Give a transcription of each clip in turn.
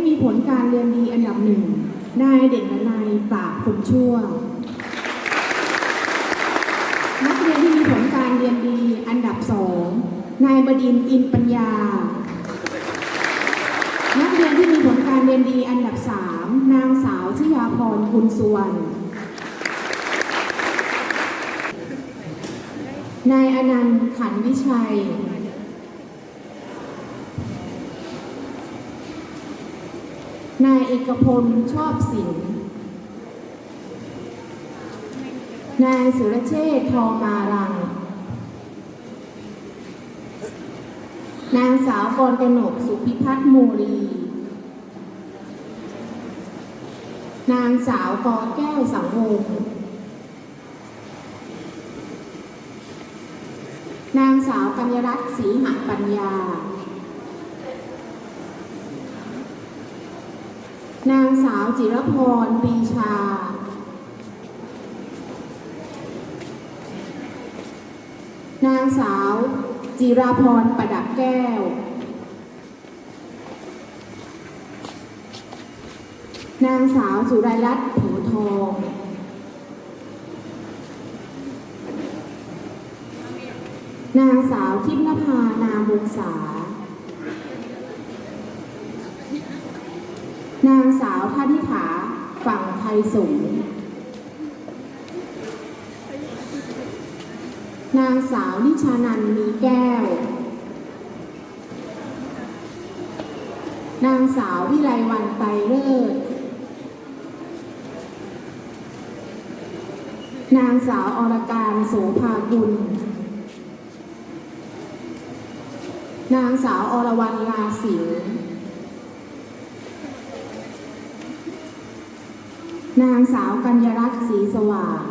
ที่มีผลการเรียนดีอันดับหนึ่งนายเด่นนายปราบคนชั่ว นักเรียนที่มีผลการเรียนดีอันดับสองนายบดินทร์อินปัญญา นักเรียนที่มีผลการเรียนดีอันดับสามนางสาวชยาพรคุณสุวรรณนายอนันต์ขันวิชัย นายเอกพลชอบศิลนายสุรเชษทองมารัง นางสาวกรกนกสุพิพัฒน์มูรี นางสาวกอแก้วสังวงนางสาวกัญญรัตน์ศรีหปัญญา นางสาวจิรพรปีชา นางสาวจิราพรประดับแก้ว นางสาวสุรรัตน์ผิวทอง นางสาวทิพนภานามวงศา นางสาวท่านิถาฝั่งไทยสงนางสาวนิชานันมีแก้ว นางสาววิไลวันไตรเลิศนางสาวอรการโสภากุล นางสาวอรวรรณลาสิงห์นาง สาวกัญญรัตน์ศรีสว่าง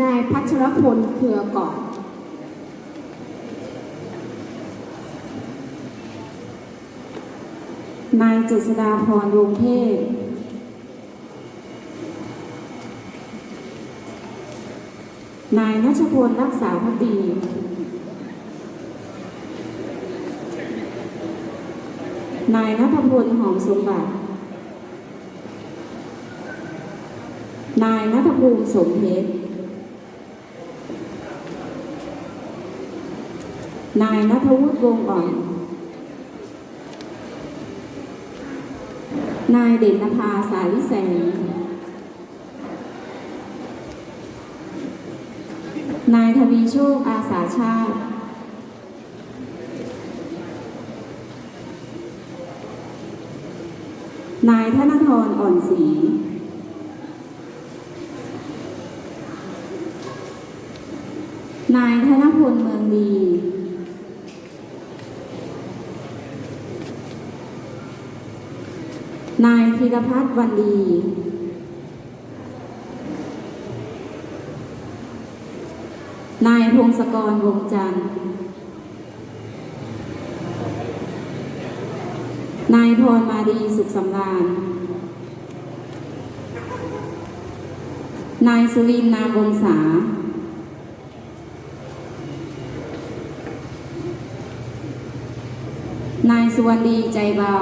นายพัชรพลเครือเกาะนายเจษดาพรวงเทพนายนัชพลรักษาพักดี นายนัทพลหอมสมบัติ นายนัทภูมิสมเพชร นายนัทวุฒิวงศ์อ่อน นายเด่นนภาสาวิแสง นายทวีโชคอาสาชาติ นายธนทรอ่อนศรีนายธนพลเมืองดี นายธีรพัฒน์วันดี นายพงศกรวงจันทร์ นายพรมาดีสุขสำราญ นายสุรินนามวงศา นายสุวรรณีใจเบา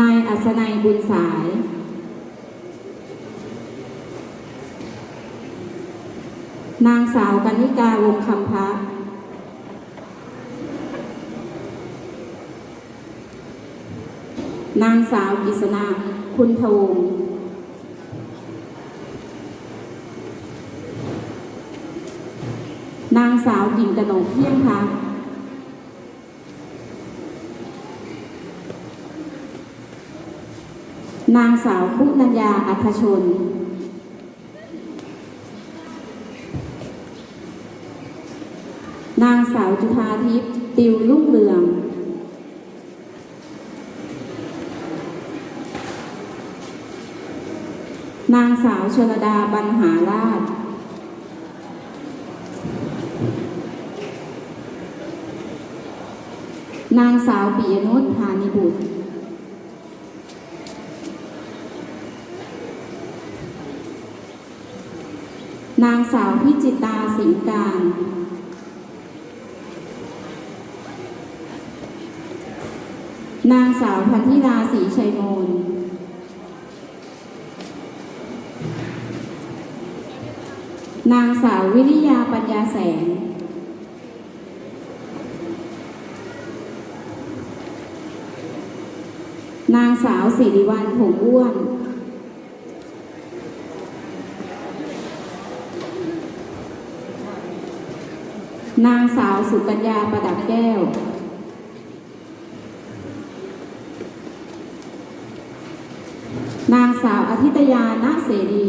นายอัศนัยบุญสาย นางสาวกันิกาวงคำพักนางสาวกิษณาคุณทวงนางสาวหญิงกนกเที่ยงพักนางสาวคุณัญญาอัธชน นางสาวจุธาทิพย์ติวลุ่งเรือง นางสาวชลดาบรรหาราช นางสาวปิยนุชพานิบุตร นางสาวพิจิตาสิงห์การ นางสาวพันธิราศรีชัยมูลนางสาววิริยาปัญญาแสง นางสาวสิริวัลผงอ้วน นางสาวสุกัญญาประดับแก้ว นาง สาวอธิตยาณเสรี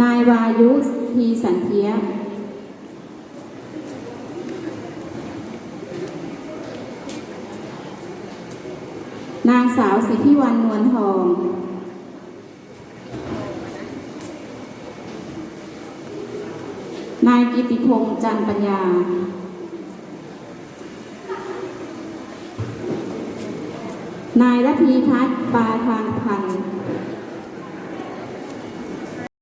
นายวายุทีสันเทียนางสาวสิทธิวันนวลทอง นายกิติพงษ์จันปัญญา นายระพีทัศน์ปาทานพันธ์